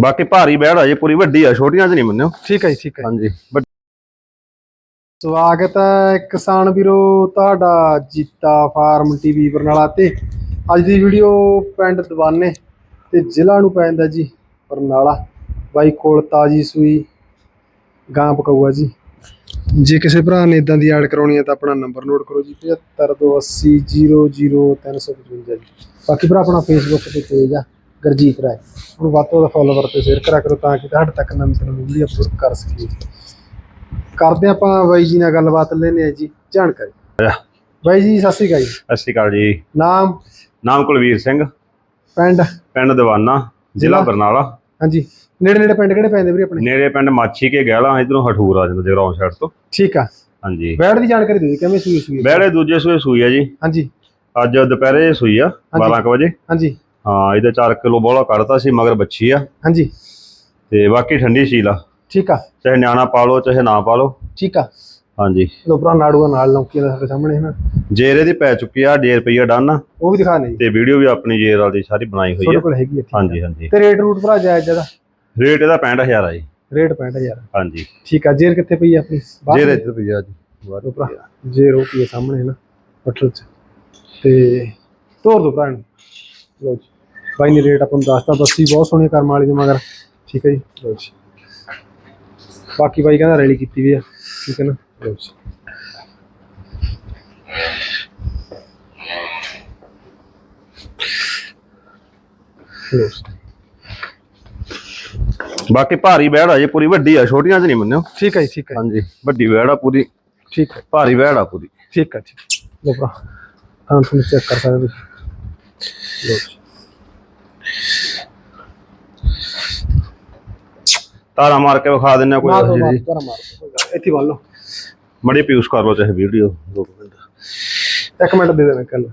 ਬਾਕੀ ਭਾਰੀ ਬੈੜ ਆ ਜੇ ਪੂਰੀ ਵੱਡੀ ਆ ਛੋਟੀਆਂ 'ਚ ਨਹੀਂ ਮੰਨਿਓ। ਠੀਕ ਹੈ ਜੀ ਠੀਕ ਹੈ ਹਾਂਜੀ ਸਵਾਗਤ ਹੈ ਕਿਸਾਨ ਵੀਰੋ ਤੁਹਾਡਾ ਜੀਤਾ ਫਾਰਮ ਟੀਵੀ ਬਰਨਾਲਾ ਤੇ। ਅੱਜ ਦੀ ਵੀਡੀਓ ਪਿੰਡ ਦਵਾਨੇ ਤੇ ਜ਼ਿਲ੍ਹਾ ਨੂੰ ਪੈਂਦਾ ਜੀ ਬਰਨਾਲਾ। ਬਾਈ ਕੋਲ ਤਾਜੀ ਸੂਈ ਗਾਂ ਪਕਾਊਆ ਜੀ। ਜੇ ਕਿਸੇ ਭਰਾ ਨੇ ਇਦਾਂ ਦੀ ਐਡ ਕਰਾਉਣੀ ਹੈ ਤਾਂ ਆਪਣਾ ਨੰਬਰ ਨੋਟ ਕਰੋ ਜੀ 7528000355 ਜੀ। ਬਾਕੀ ਭਰਾ ਆਪਣਾ ਫੇਸਬੁੱਕ ਤੇ ਪੇਜ ਆ ਗਰਜੀਤ ਰਾਏ। ਉਹਨੂੰ ਵੱਧ ਤੋਂ ਵੱਧ ਫੋਲੋਵਰ ਤੇ ਸ਼ੇਅਰ ਕਰਿਆ ਕਰੋ ਤਾਂ ਕਿ ਤੁਹਾਡੇ ਤੱਕ ਨਵੀਂ ਤੋਂ ਨਵੀਂ ਵੀਡੀਓ ਅਪਲੋਡ ਕਰ ਸਕੀਏ। ਕਰਦੇ ਆਪਾਂ ਬਾਈ ਜੀ ਨਾਲ ਗੱਲਬਾਤ ਲੈਣੇ ਆ ਜੀ ਜਾਣਕਾਰੀ। ਬਾਈ ਜੀ ਸਤਿ ਸ਼੍ਰੀ ਅਕਾਲ ਜੀ। ਸਤਿ ਸ਼੍ਰੀ ਅਕਾਲ ਜੀ। ਨਾਮ? ਨਾਮ ਕੁਲਵੀਰ ਸਿੰਘ। ਪਿੰਡ? ਪਿੰਡ ਦੀਵਾਨਾ ਜ਼ਿਲ੍ਹਾ? ਬਰਨਾਲਾ। ਹਾਂਜੀ। ਨੇੜੇ ਨੇੜੇ ਪਿੰਡ ਕਿਹੜੇ ਪੈਂਦੇ ਵੀਰੇ ਆਪਣੇ? ਨੇੜੇ ਪਿੰਡ ਮਾਛੀ ਕੇ ਗਹਿਲਾ ਇਧਰੋਂ ਹਠੂਰ ਆ ਜਾਂਦਾ ਜਗਰਾਉਂ ਸਾਈਡ ਤੋਂ। ਠੀਕ ਆ। ਹਾਂਜੀ। ਬੈੜ ਦੀ ਜਾਣਕਾਰੀ ਦੇ ਦਿਓ ਕਿਵੇਂ ਸੂਈ ਸੂਈ? ਬੈੜੇ ਦੂਜੇ ਸੂਏ ਸੂਈ ਆ ਜੀ। ਹਾਂਜੀ। ਅੱਜ ਦੁਪਹਿਰੇ ਸੂਈ ਆ 12 ਕੁ ਵਜੇ। ਹਾਂਜੀ। ਹਾਂ ਇਹਦੇ 4 ਕਿਲੋ ਬੋਲਾ ਕੱਢਤਾ ਸੀ ਮਗਰ ਬੱਚੀ ਆ। ਹਾਂਜੀ। ਤੇ ਬਾਕੀ ਠੰਡੀ ਸੀਲ ਆ। ਠੀਕ ਆ। ਚਾਹੇ ਨਿਆਣਾ ਪਾ ਲਓ ਚਾਹੇ ਨਾ ਪਾ ਲਓ। ਠੀਕ ਆ। ਹਾਂਜੀ। ਲੋ ਭਰਾ ਨਾੜੂਆ ਨਾਲ ਲੌਂਕੀ ਦਾ ਸਾਡੇ ਸਾਹਮਣੇ ਹੈ ਨਾ। ਜੇਰ ਇਹਦੀ ਪੈ ਚੁੱਕੀ ਆ 1.5 ਰੁਪਈਆ ਡਨ। ਉਹ ਵੀ ਦਿਖਾ ਨਹੀਂ। ਤੇ ਵੀਡੀਓ ਵੀ ਆਪਣੀ ਜੇਰ ਵਾਲੀ ਸਾਰੀ ਬਣਾਈ ਹੋਈ ਤੁਹਾਡੇ ਆ ਕੋਲ ਹੈਗੀ ਹੈ ਠੀਕ। ਹਾਂਜੀ ਹਾਂਜੀ। ਤੇ ਰੇਟ ਰੂਟ ਭਰਾ ਜਾਇਜ਼ ਜਦਾ ਰੇਟ ਇਹਦਾ 65000 ਆ ਜੀ। ਰੇਟ 65000 ਹਾਂਜੀ। ਠੀਕ ਆ ਜੇਰ ਕਿੱਥੇ ਪਈ ਆ ਆਪਣੀ? ਬਾਹਰ ਜੇਰ ਪਈ? ਇੱਧਰ ਪਈਆ ਜੀ ਲਓ ਭਰਾ ਜੇਰ ਉਹ ਪਈ ਆ ਸਾਹਮਣੇ ਹੈ ਨਾ ਪਟਲ ਚ। ਤੇ ਤੋਰ ਦੋ ਭਰਾ ਨੂੰ ਲੋ ਜੀ। ਬਾਈ ਨੇ ਰੇਟ ਆਪਾਂ ਨੂੰ ਦੱਸਤਾ ਬੱਸੀ ਬਹੁਤ ਸੋਹਣੀ ਕਰਮ ਵਾਲੀ ਦੇ ਮਗਰ। ਠੀਕ ਹੈ ਜੀ ਲੋ ਜੀ। ਬਾਕੀ ਬਾਈ ਕਹਿੰਦਾ ਰੈਲੀ ਕੀਤੀ ਵੀ ਆ। ਠੀਕ ਹੈ ਨਾ? ਲੋ ਜੀ। ਬਾਕੀ ਭਾਰੀ ਬੈੜ ਆ ਜੇ ਪੂਰੀ ਵੱਡੀ ਆ ਛੋਟੀਆਂ 'ਚ ਨਹੀਂ ਮੰਨਿਓ। ਠੀਕ ਹੈ ਜੀ ਠੀਕ ਹੈ। ਹਾਂਜੀ ਵੱਡੀ ਬੈੜ ਆ ਪੂਰੀ। ਠੀਕ ਹੈ। ਭਾਰੀ ਬੈੜ ਆ ਪੂਰੀ। ਠੀਕ ਹੈ ਠੀਕ ਲੋ ਭਰਾ ਤਾਂ ਤੁਹਾਨੂੰ ਚੈੱਕ ਕਰ ਸਕਦੇ ਤੁਸੀਂ। ਲੋ ਜੀ। ਤਾਰਾ ਮਾਰ ਕੇ ਵਿਖਾ ਦਿੰਨੇ ਕੋਈ ਮਾਰ ਦੋ ਇਹੋ ਮਾਰ ਜਿਹੀ ਦੋ ਮਾਰ ਦੋ ਇੱਥੇ ਵੱਲ ਲਓ। ਮੜੀ ਪਿਊਸ ਕਰ ਲਓ ਚਾਹੇ ਵੀਡੀਓ ਦੋ ਕੁ ਮਿੰਟ। ਇੱਕ ਮਿੰਟ ਦੇ ਦੇਣਾ ਕੱਲ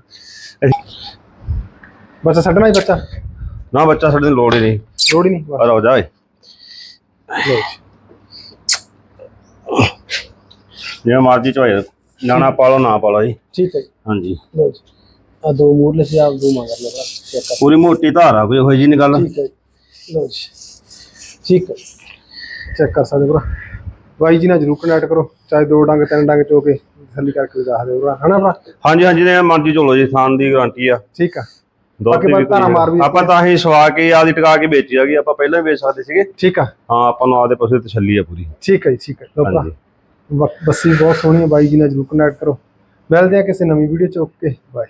ਬੱਚਾ ਛੱਡਣਾ ਹੀ ਬੱਚਾ? ਨਾ ਬੱਚਾ ਸਾਡੇ ਨੂੰ ਲੋੜ ਹੀ ਨਹੀਂ। ਲੋੜ ਹੀ ਨਹੀਂ ਬਸ। ਆ ਰੋ ਜਾਏ ਲਓ ਜੀ। ਜਿਵੇਂ ਮਰਜ਼ੀ ਚੋਏ ਨਾਣਾ ਪਾ ਲਓ ਨਾ ਪਾ ਲਓ ਜੀ। ਠੀਕ ਹੈ ਜੀ। ਹਾਂਜੀ। ਲਓ ਜੀ। ਆ ਦੋ ਮੂਰਲੇ ਸੀ ਆਪ ਦੋ ਮੰਗਰ ਚੈੱਕ ਕਰ। ਪੂਰੀ ਮੋਟੀ ਧਾਰ ਕੋਈ ਹੋਈ ਜੀ ਨਹੀਂ ਗੱਲ। ਠੀਕ ਹੈ ਜੀ। ਲਓ ਜੀ। ਠੀਕ ਹੈ। ਚੈੱਕ ਕਰ ਸਕਦੇ ਭਰਾ। ਬਾਈ ਜੀ ਨਾਲ ਜਰੂਰ ਕਨੈਕਟ ਕਰੋ ਚਾਹੇ ਦੋ ਡੰਗ ਤਿੰਨ ਡੰਗ ਚੋ ਕੇ ਥੱਲੀ ਕਰਕੇ ਦੱਸ ਦਿਓ ਭਰਾ। ਹਨਾ ਭਰਾ? ਹਾਂਜੀ ਹਾਂਜੀ ਨੇ ਮਰਜ਼ੀ ਚੋਲੋ ਜੀ ਥਾਨ ਦੀ ਗਾਰੰਟੀ ਆ। ਠੀਕ ਆ। ਬਾਕੀ ਕੋਈ ਮਾਰ ਵੀ ਆਪਾਂ ਤਾਂ ਹੀ ਸਵਾ ਕੇ ਆਦੀ ਟਿਕਾ ਕੇ ਵੇਚੀ ਆਗੀ ਆਪਾਂ ਪਹਿਲਾਂ ਵੀ ਵੇਚ ਸਕਦੇ ਸੀਗੇ। ਠੀਕ ਆ। ਹਾਂ ਆਪਾਂ ਨੂੰ ਆਦੇ ਪਾਸੇ ਤਸੱਲੀ ਆ ਪੂਰੀ। ਠੀਕ ਹੈ ਜੀ ਠੀਕ ਹੈ ਬ- ਬੱਸੀ ਬਹੁਤ ਸੋਹਣੀ ਹੈ ਬਾਈ ਜੀ ਨਾਲ ਜਰੂਰ ਕਨੈਕਟ ਕਰੋ। ਮਿਲਦੇ ਆ ਕਿਸੇ ਨਵੀਂ ਵੀਡੀਓ ਚ ਓਕੇ ਬਾਏ